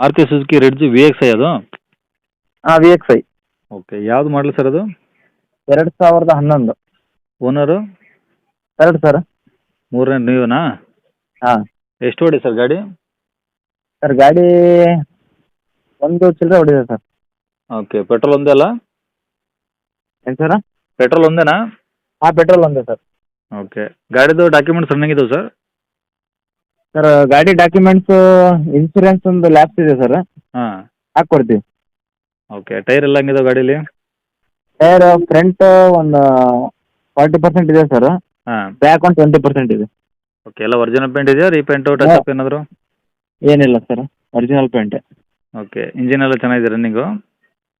Maruti Suzuki Ritz V X I ಅದು? ಹಾಂ V X I okay ಯಾವ್ದು ಮಾಡಲು ಸರ್ ಅದು? ಎರಡು ಸಾವಿರದ ಹನ್ನೊಂದು. ಓನರು ಎರಡು ಸರ್ ಮೂರನೇ ನೀವೇನಾ? ಹಾಂ. ಎಷ್ಟು ಹೊಡಿ ಸರ್ ಗಾಡಿ? ಸರ್ ಗಾಡಿ ಒಂದು ಚಿಲ್ಲರೆ ಹೊಡಿದೆ ಸರ್. ಓಕೆ ಪೆಟ್ರೋಲ್ ಒಂದೇ ಅಲ್ಲ? ಏನು ಸರ್? ಪೆಟ್ರೋಲ್ ಒಂದೇನಾ? ಹಾಂ ಪೆಟ್ರೋಲ್ ಒಂದೇ ಸರ್. ಓಕೆ ಗಾಡಿದು ಡಾಕ್ಯುಮೆಂಟ್ಸ್ ರನ್ನಿಂಗ್ ಇದಾವೆ ಸರ್ ಸರ್ ಗಾಡಿ ಡಾಕ್ಯುಮೆಂಟ್ಸ್ ಇನ್ಸೂರೆನ್ಸ್ ಒಂದು ಲ್ಯಾಪ್ಸ್ ಇದೆ ಸರ್ ಹಾಂ. ಹಾಕ್ಕೊಡ್ತೀವಿ. ಓಕೆ ಟೈರ್ ಎಲ್ಲ ಹಂಗಿದಾವೆ ಗಾಡೀಲಿ? ಟೈರ್ ಫ್ರಂಟ್ ಒಂದು ಫಾರ್ಟಿ ಪರ್ಸೆಂಟ್ ಇದೆ ಸರ್ ಹಾಂ. ಬ್ಯಾಕ್ ಒಂದು ಟ್ವೆಂಟಿ ಪರ್ಸೆಂಟ್ ಇದೆ. ಓಕೆ ಎಲ್ಲ ಒರಿಜಿನಲ್ ಪೇಂಟ್ ಇದೆಯಾ? ರೀಪೇಂಟು ಟಚ್ ಅಪ್ ಏನಾದರೂ? ಏನಿಲ್ಲ ಸರ್ ಒರಿಜಿನಲ್ ಪೇಂಟೆ ಓಕೆ ಇಂಜಿನ್ ಎಲ್ಲ ಚೆನ್ನಾಗಿದೆ ರನ್ನಿಂಗು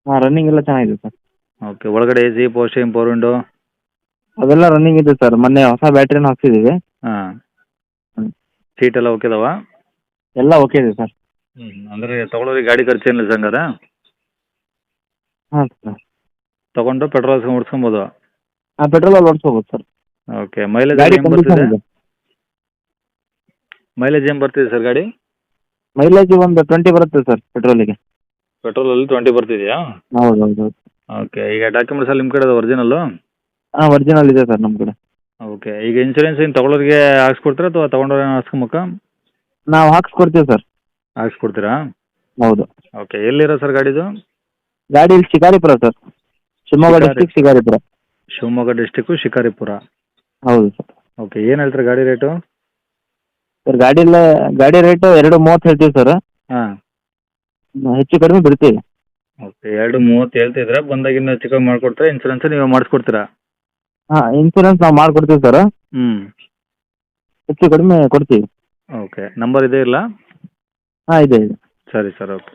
ಹಾಂ ರನ್ನಿಂಗ್ ಎಲ್ಲ ಚೆನ್ನಾಗಿದೆ ಸರ್ ಓಕೆ ಒಳಗಡೆ ಎ ಸಿ ಪೋಸ್ಟಿಂಗ್ ಪವರ್ ವಿಂಡೋ ಅದೆಲ್ಲ ರನ್ನಿಂಗ್ ಇದೆ ಸರ್ ಮೊನ್ನೆ ಹೊಸ ಬ್ಯಾಟ್ರಿನ ಹಾಕ್ಸಿದ್ದೀವಿ ಹಾಂ. ಸೀಟ್ ಎಲ್ಲ ಓಕೆ ಇದಾವಾ ಎಲ್ಲ ಓಕೆ ಇದೆ ಸರ್ ಹ್ಞೂ ಅಂದರೆ ತೊಗೊಳೋರಿಗೆ ಗಾಡಿ ಖರ್ಚು ಏನಿಲ್ಲ ಸಂಗದ ಹಾಂ ಸರ್ ತೊಗೊಂಡು ಪೆಟ್ರೋಲ್ ಓಡಿಸ್ಕೊಬೋದು? ಹಾಂ ಪೆಟ್ರೋಲಲ್ಲಿ ಓಡಿಸ್ಕೋಬೋದು ಸರ್ ಓಕೆ ಮೈಲೇಜ್ ಗಾಡಿ ಏನು ಬರ್ತಿದೆ? ಮೈಲೇಜ್ ಏನು ಬರ್ತಿದೆ ಸರ್ ಗಾಡಿ? ಮೈಲೇಜ್ ಒಂದು ಟ್ವೆಂಟಿ ಬರುತ್ತೆ ಸರ್ ಪೆಟ್ರೋಲಿಗೆ ಪೆಟ್ರೋಲಲ್ಲಿ ಟ್ವೆಂಟಿ ಬರ್ತಿದೆಯಾ ಹೌದು ಹೌದು ಹೌದು ಓಕೆ ಈಗ ಡಾಕ್ಯುಮೆಂಟ್ಸ್ ಅಲ್ಲಿ ನಿಮ್ಮ ಕಡೆ ಒರಿಜಿನಲ್ಲು ಹಾಂ ಒರಿಜಿನಲ್ ಇದೆ ಸರ್ ನಮ್ಮ ಕಡೆ. ಓಕೆ ಈಗ ಇನ್ಶೂರೆನ್ಸ್ ಏನು ತೊಗೊಳೋರಿಗೆ ಹಾಕ್ಸ್ಕೊಡ್ತೀರಾ ಅಥವಾ ತೊಗೊಂಡವ್ರೆ ಹಾಕ್ಸ್ಕೊಬೇಕಾ? ನಾವು ಹಾಕ್ಸ್ಕೊಡ್ತೀವಿ ಸರ್. ಹಾಕ್ಸ್ಕೊಡ್ತೀರಾ? ಹೌದು. ಓಕೆ ಎಲ್ಲಿರೋ ಸರ್ ಗಾಡಿದು? ಗಾಡಿ ಇಲ್ಲಿ ಶಿಕಾರಿಪುರ ಸರ್. ಶಿವಮೊಗ್ಗ ಶಿಕಾರಿ- ಡಿಸ್ಟಿಕ್ ಶಿಕಾರಿಪುರ. ಶಿವಮೊಗ್ಗ ಡಿಸ್ಟಿಕ್ಕು ಶಿಕಾರಿಪುರ. ಹೌದು ಸರ್. ಓಕೆ ಏನು ಹೇಳ್ತೀರಾ ಗಾಡಿ ರೇಟು ಸರ್ ಗಾಡಿ ಗಾಡಿ ರೇಟು ಎರಡು ಮೂವತ್ತು ಹೇಳ್ತೀವಿ ಸರ್. ಹಾಂ. ಹೆಚ್ಚು ಕಡಿಮೆ ಬಿಡ್ತೀವಿ. ಓಕೆ ಎರಡು ಮೂವತ್ತು ಹೇಳ್ತಿದ್ರೆ ಬಂದಾಗ ಇನ್ನೂ ಹೆಚ್ಚು ಕಮ್ಮಿ ಇನ್ಶೂರೆನ್ಸ್ ನೀವೇ ಮಾಡಿಸ್ಕೊಡ್ತೀರಾ? ಹಾಂ ಇನ್ಸೂರೆನ್ಸ್ ನಾವು ಮಾಡಿಕೊಡ್ತೀವಿ ಸರ್ ಹ್ಞೂ ಹೆಚ್ಚು ಕಡಿಮೆ ಕೊಡ್ತೀವಿ. ಓಕೆ ನಂಬರ್ ಇದೆ ಇಲ್ಲ? ಹಾಂ ಇದೆ ಇದೆ. ಸರಿ ಸರ್ ಓಕೆ